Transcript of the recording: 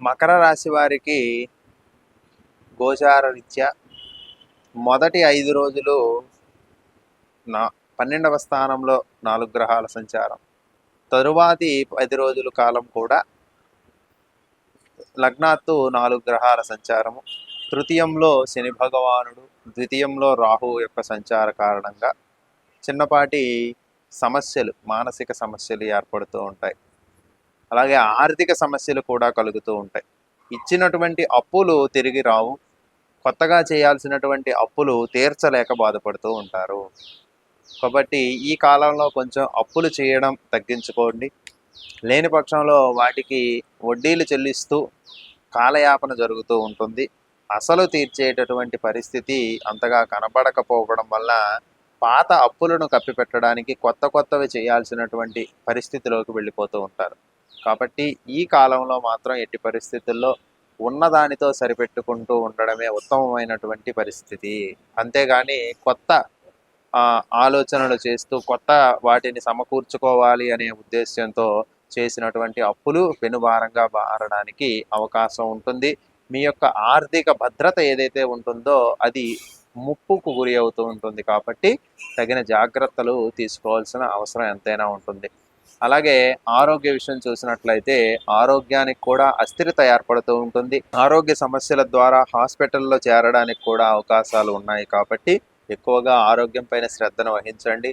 మకర రాశి వారికి గోచార రీత్యా మొదటి ఐదు రోజులు నా పన్నెండవ స్థానంలో నాలుగు గ్రహాల సంచారం. తరువాతి పది రోజుల కాలం కూడా లగ్నాత్తు నాలుగు గ్రహాల సంచారము. తృతీయంలో శని భగవానుడు ద్వితీయంలో రాహు యొక్క సంచార కారణంగా చిన్నపాటి సమస్యలు మానసిక సమస్యలు ఏర్పడుతూ ఉంటాయి. అలాగే ఆర్థిక సమస్యలు కూడా కలుగుతూ ఉంటాయి. ఇచ్చినటువంటి అప్పులు తిరిగి రావు. కొత్తగా చేయాల్సినటువంటి అప్పులు తీర్చలేక బాధపడుతూ ఉంటారు. కాబట్టి ఈ కాలంలో కొంచెం అప్పులు చేయడం తగ్గించుకోండి. లేని పక్షంలో వాటికి వడ్డీలు చెల్లిస్తూ కాలయాపన జరుగుతూ ఉంటుంది. అసలు తీర్చేటటువంటి పరిస్థితి అంతగా కనబడకపోవడం వల్ల పాత అప్పులను కప్పిపెట్టడానికి కొత్త కొత్తవి చేయాల్సినటువంటి పరిస్థితిలోకి వెళ్ళిపోతూ ఉంటారు. కాబట్టి ఈ కాలంలో మాత్రం ఎట్టి పరిస్థితుల్లో ఉన్నదానితో సరిపెట్టుకుంటూ ఉండడమే ఉత్తమమైనటువంటి పరిస్థితి. అంతేగాని కొత్త ఆలోచనలు చేస్తూ కొత్త వాటిని సమకూర్చుకోవాలి అనే ఉద్దేశంతో చేసినటువంటి అప్పులు పెనుభారంగా మారడానికి అవకాశం ఉంటుంది. మీ యొక్క ఆర్థిక భద్రత ఏదైతే ఉంటుందో అది ముప్పుకు గురి అవుతూ ఉంటుంది కాబట్టి తగిన జాగ్రత్తలు తీసుకోవాల్సిన అవసరం ఎంతైనా ఉంటుంది. అలాగే ఆరోగ్య విషయం చూసినట్లయితే ఆరోగ్యానికి కూడా అస్థిరత ఏర్పడుతూ ఉంటుంది. ఆరోగ్య సమస్యల ద్వారా హాస్పిటల్లో చేరడానికి కూడా అవకాశాలు ఉన్నాయి కాబట్టి ఎక్కువగా ఆరోగ్యం పైన శ్రద్ధను వహించండి.